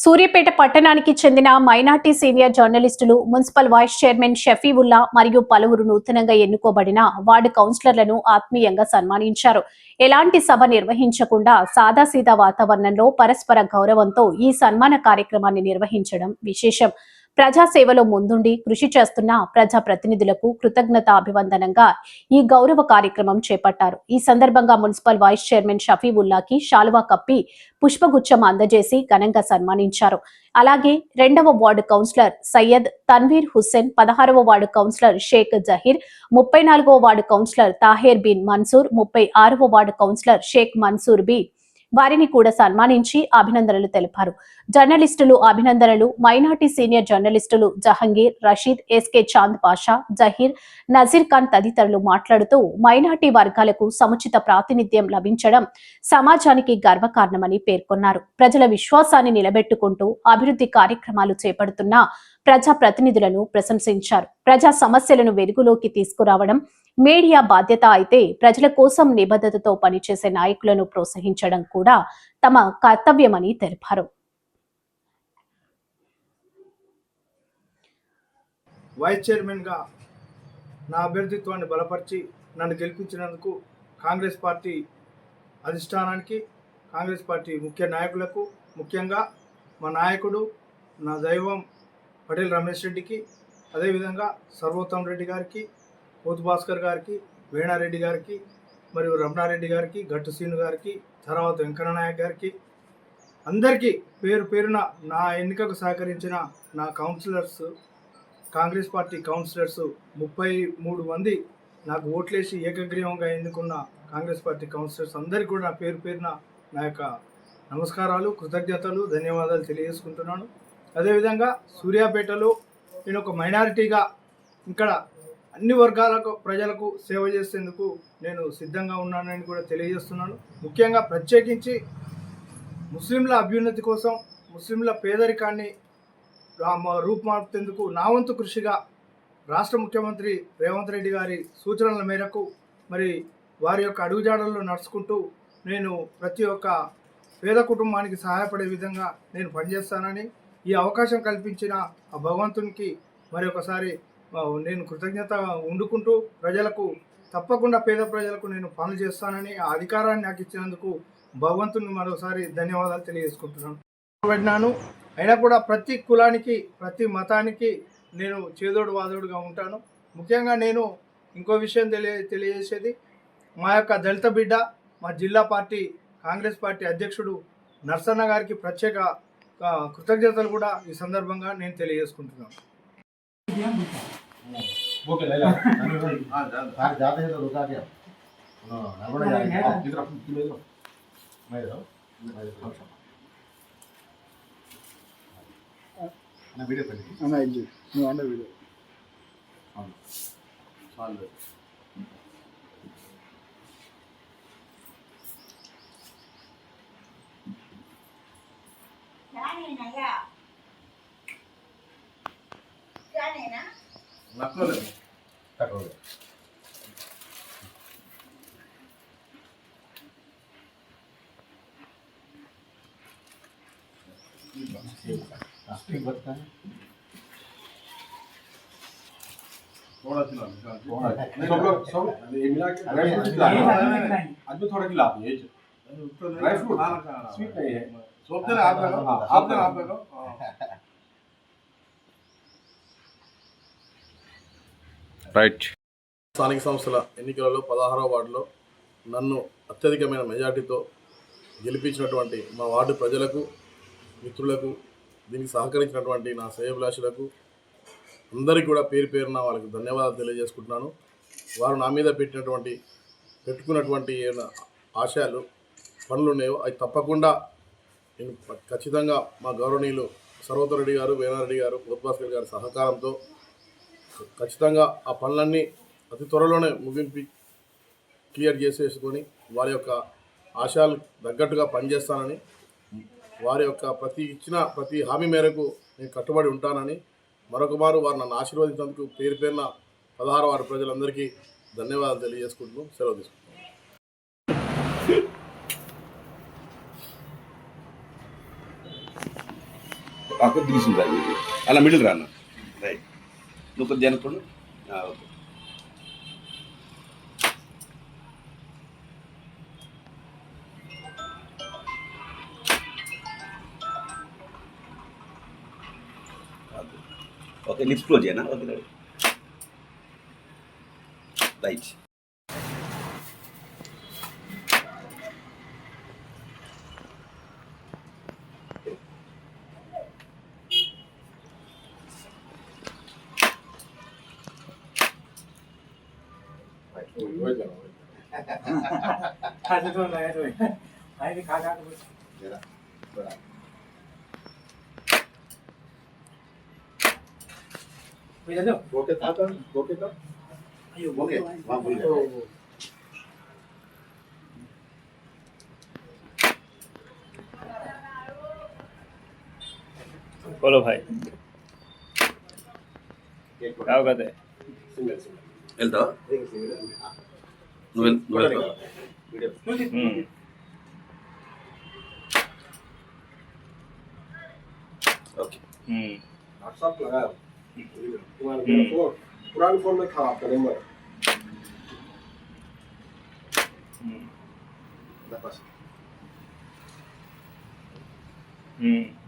సూర్యపేట పట్టణానికి చెందిన minority senior జర్నలిస్టులు మున్సిపల్ వైస్ చైర్మన్ షఫీవుల్లా మరియు పలువురు నూతనంగా ఎన్నుకోబడిన వార్డు కౌన్సిలర్లను ఆత్మీయంగా సన్మానించారు. ఎలాంటి సభ నిర్వహించకుండా సాదాసీదా వాతావరణంలో పరస్పర గౌరవంతో ఈ సన్మాన కార్యక్రమాన్ని నిర్వహించడం విశేషం. ప్రజాసేవలో ముందుండి కృషి చేస్తున్న ప్రజా ప్రతినిధులకు కృతజ్ఞత అభివందనంగా ఈ గౌరవ కార్యక్రమం చేపట్టారు. ఈ సందర్భంగా మున్సిపల్ వైస్ చైర్మన్ షఫీవుల్లాకి శాలువా కప్పి పుష్పగుచ్చం అందజేసి ఘనంగా సన్మానించారు. అలాగే రెండవ వార్డు కౌన్సిలర్ సయ్యద్ తన్వీర్ హుస్సేన్ పదహారవ వార్డు కౌన్సిలర్ షేక్ జహీర్ ముప్పై నాలుగవ ward councillor Taher bin Mansoor ముప్పై ఆరవ ward councillor Sheikh Mansoor B వారిని కూడా సన్మానించి అభినందనలు తెలిపారు. జర్నలిస్టులు అభినందనలు మైనార్టీ సీనియర్ జర్నలిస్టులు జహంగీర్ రషీద్ ఎస్కే చాంద్ పాషా జహీర్ నజీర్ ఖాన్ తదితరులు మాట్లాడుతూ మైనార్టీ వర్గాలకు సముచిత ప్రాతినిధ్యం లభించడం సమాజానికి గర్వకారణమని పేర్కొన్నారు. ప్రజల విశ్వాసాన్ని నిలబెట్టుకుంటూ అభివృద్ధి కార్యక్రమాలు చేపడుతున్న ప్రజా ప్రతినిధులను ప్రశంసించారు. ప్రజా సమస్యలను వెలుగులోకి తీసుకురావడం మీడియా బాధ్యత అయితే ప్రజల కోసం నిబద్ధతతో పనిచేసే నాయకులను ప్రోత్సహించడం కూడా తమ కర్తవ్యమని తెలిపారు. వైస్ చైర్మన్గా నా అభ్యర్థిత్వాన్ని బలపరిచి నన్ను గెలిపించినందుకు కాంగ్రెస్ పార్టీ అధిష్టానానికి కాంగ్రెస్ పార్టీ ముఖ్య నాయకులకు ముఖ్యంగా మా నాయకుడు నా దైవం పటేల్ రమేష్ రెడ్డికి అదేవిధంగా సర్వోత్తమ్ రెడ్డి గారికి పోతు భాస్కర్ గారికి వేణారెడ్డి గారికి మరియు రమణారెడ్డి గారికి గట్టు సీను గారికి తర్వాత వెంకటనాయక్ గారికి అందరికీ పేరు పేరున నా ఎన్నికకు సహకరించిన నా కౌన్సిలర్స్ కాంగ్రెస్ పార్టీ కౌన్సిలర్స్ ముప్పై మూడు మంది నాకు ఓట్లేసి ఏకగ్రీవంగా ఎన్నుకున్న కాంగ్రెస్ పార్టీ కౌన్సిలర్స్ అందరికీ కూడా నా పేరు పేరున నా యొక్క నమస్కారాలు కృతజ్ఞతలు ధన్యవాదాలు తెలియజేసుకుంటున్నాను. అదేవిధంగా సూర్యాపేటలో నేను ఒక మైనారిటీగా ఇక్కడ అన్ని వర్గాలకు ప్రజలకు సేవ చేసేందుకు నేను సిద్ధంగా ఉన్నానని కూడా తెలియజేస్తున్నాను. ముఖ్యంగా ప్రత్యేకించి ముస్లింల అభ్యున్నతి కోసం ముస్లింల పేదరికాన్ని రా- రూపుమార్చేందుకు నా వంతు కృషిగా రాష్ట్ర ముఖ్యమంత్రి రేవంత్ రెడ్డి గారి సూచనల మేరకు మరి వారి యొక్క అడుగుజాడల్లో నడుచుకుంటూ నేను ప్రతి ఒక్క పేద కుటుంబానికి సహాయపడే విధంగా నేను పనిచేస్తానని ఈ అవకాశం కల్పించిన ఆ భగవంతునికి మరి ఒకసారి నేను కృతజ్ఞత ఉండుకుంటూ ప్రజలకు తప్పకుండా పేద ప్రజలకు నేను పనులు చేస్తానని ఆ అధికారాన్ని నాకు ఇచ్చినందుకు భగవంతుని మరోసారి ధన్యవాదాలు తెలియజేసుకుంటున్నాను. పెట్టినాను అయినా కూడా ప్రతి కులానికి ప్రతి మతానికి నేను చేదోడు వాదోడుగా ఉంటాను. ముఖ్యంగా నేను ఇంకో విషయం తెలియ తెలియజేసేది మా యొక్క దళిత బిడ్డ మా జిల్లా పార్టీ కాంగ్రెస్ పార్టీ అధ్యక్షుడు నర్సన్న గారికి ప్రత్యేక కృతజ్ఞతలు కూడా ఈ సందర్భంగా నేను తెలియజేసుకుంటున్నాను. ओके ले ला हां जा जाते हैं तो रुका क्या हां नर्मदा जा रही है इधर तुम इधर मैं इधर मैं इधर ना वीडियो कर ली అన్న ఇది నువ్వు అన్న వీడియో हां चाल జానేనయ్యా జానేనా हो है। थोड़ा खिला सब लोग सब ये मिला के ड्राई फ्रूट खिला आज भी थोड़ा खिला ये ड्राई फ्रूट स्वीट नहीं है। सोचते ना आप लगाओ आप ना आप लगाओ రైట్ స్థానిక సంస్థల ఎన్నికలలో పదహారవ వార్డులో నన్ను అత్యధికమైన మెజార్టీతో గెలిపించినటువంటి మా వార్డు ప్రజలకు మిత్రులకు దీనికి సహకరించినటువంటి నా శ్రేయభిలాషులకు అందరికీ కూడా పేరు పేరున వాళ్ళకి ధన్యవాదాలు తెలియజేసుకుంటున్నాను. వారు నా మీద పెట్టినటువంటి పెట్టుకున్నటువంటి ఆశయాలు పనులు ఉన్నాయో అవి తప్పకుండా నేను ఖచ్చితంగా మా గౌరవనీయులు సర్వతరెడ్డి గారు వేనారెడ్డి గారు ఉద్భాస్కర్ గారి సహకారంతో ఖచ్చితంగా ఆ పనులన్నీ అతి త్వరలోనే ముగింపి క్లియర్ చేసేసుకొని వారి యొక్క ఆశయాలు తగ్గట్టుగా పనిచేస్తానని వారి యొక్క ప్రతి ఇచ్చిన ప్రతి హామీ మేరకు నేను కట్టుబడి ఉంటానని మరొక మారు వారు నన్ను ఆశీర్వదించినందుకు పేరు పేరున పదహారు వారి ప్రజలందరికీ ధన్యవాదాలు తెలియజేసుకుంటూ సెలవు తీసుకుంటున్నాను. ఆ కొద్ది తీసుకుంటా అలా మిడిల్ రాను రైట్. నువ్వు కొద్ది అనుకోండి ఓకే. ఓకే లిప్స్ క్లోజ్ చేయనా? ఓకే రైట్ રોજ આવો આજે તો લાયા તો આઈ ખા ખા તો જરા બરાબર ભઈ જજો ઓકે તા તો ઓકે તો આયો ઓકે વા ભઈ જજો বলো ভাই কাউ কাতে এলতো व्हाट्सएप लगाया तुम्हारा मेरा फ़ोन पुराने फ़ोन में था आपका हम्म हम्म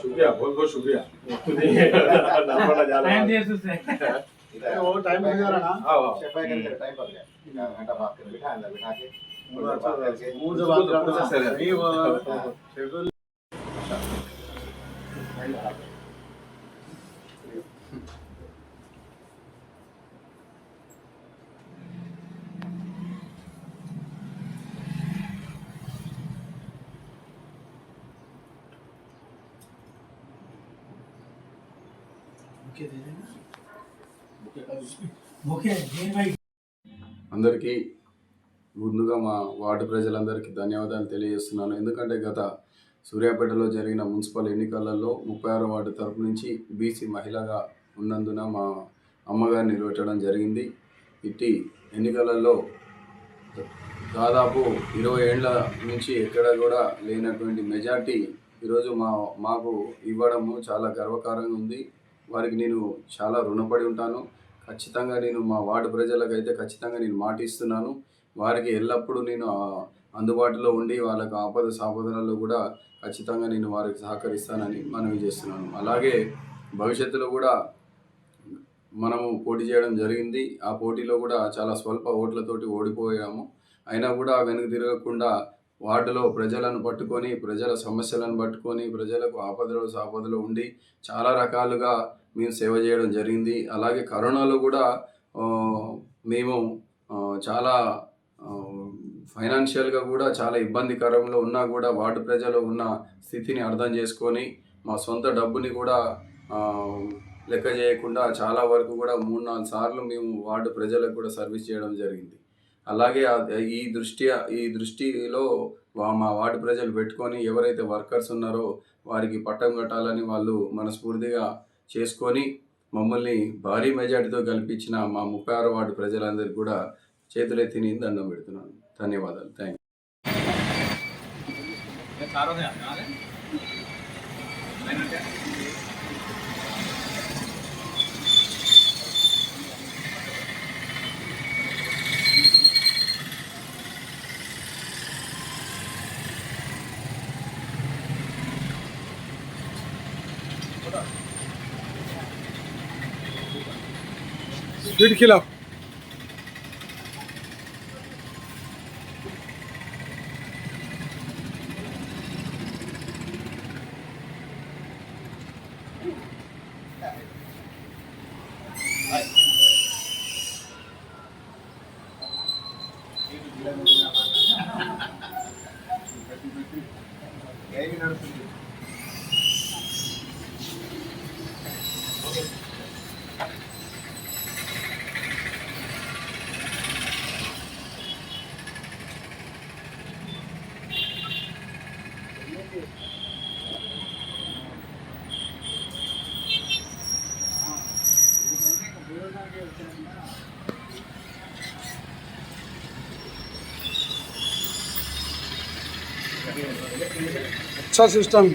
शुक्रिया बहुत बहुत शुक्रिया। वो टाइम लग जा रहा ना। हाँ हाँ सफ़ाई करके टाइम पर गया। घंटा बात कर बिठा अंदर बिठा के। वो जो बात करते हैं। वो शेड्यूल అందరికీ ముందుగా మా వార్డు ప్రజలందరికీ ధన్యవాదాలు తెలియజేస్తున్నాను. ఎందుకంటే గత సూర్యాపేటలో జరిగిన మున్సిపల్ ఎన్నికలలో ముప్పై ఆరో వార్డు తరపు నుంచి బీసీ మహిళగా ఉన్నందున మా అమ్మగారిని నిలబెట్టడం జరిగింది. ఇట్టి ఎన్నికలలో దాదాపు ఇరవై ఏళ్ళ నుంచి ఎక్కడ కూడా లేనటువంటి మెజార్టీ ఈరోజు మా మాకు ఇవ్వడము చాలా గర్వకారంగా ఉంది. వారికి నేను చాలా రుణపడి ఉంటాను. ఖచ్చితంగా నేను మా వార్డు ప్రజలకైతే ఖచ్చితంగా నేను మాటిస్తున్నాను వారికి ఎల్లప్పుడూ నేను అందుబాటులో ఉండి వాళ్ళకు ఆపద సాపదలలో కూడా ఖచ్చితంగా నేను వారికి సహకరిస్తానని మనవి చేస్తున్నాను. అలాగే భవిష్యత్తులో కూడా మనము పోటీ చేయడం జరిగింది. ఆ పోటీలో కూడా చాలా స్వల్ప ఓట్లతోటి ఓడిపోయాము. అయినా కూడా వెనుక తిరగకుండా వార్డులో ప్రజలను పట్టుకొని ప్రజల సమస్యలను పట్టుకొని ప్రజలకు ఆపదలో సాపదలో ఉండి చాలా రకాలుగా మేము సేవ చేయడం జరిగింది. అలాగే కరోనాలో కూడా మేము చాలా ఫైనాన్షియల్గా కూడా చాలా ఇబ్బందికరంలో ఉన్నా కూడా వార్డు ప్రజలు ఉన్న స్థితిని అర్థం చేసుకొని మా సొంత డబ్బుని కూడా లెక్క చేయకుండా చాలా వరకు కూడా మూడు నాలుగు సార్లు మేము వార్డు ప్రజలకు కూడా సర్వీస్ చేయడం జరిగింది. అలాగే ఈ దృష్ట్యా ఈ దృష్టిలో మా వార్డు ప్రజలు పెట్టుకొని ఎవరైతే వర్కర్స్ ఉన్నారో వారికి పట్టం కట్టాలని వాళ్ళు మనస్ఫూర్తిగా చేసుకొని మమ్మల్ని భారీ మెజార్టీతో గెలిపించిన మా ముప్పై ఆరో వార్డు ప్రజలందరికీ కూడా చేతులెత్తి నేను దండం పెడుతున్నాను. ధన్యవాదాలు. థ్యాంక్ యూ വീട്ടിൽ kilo Rickshaw system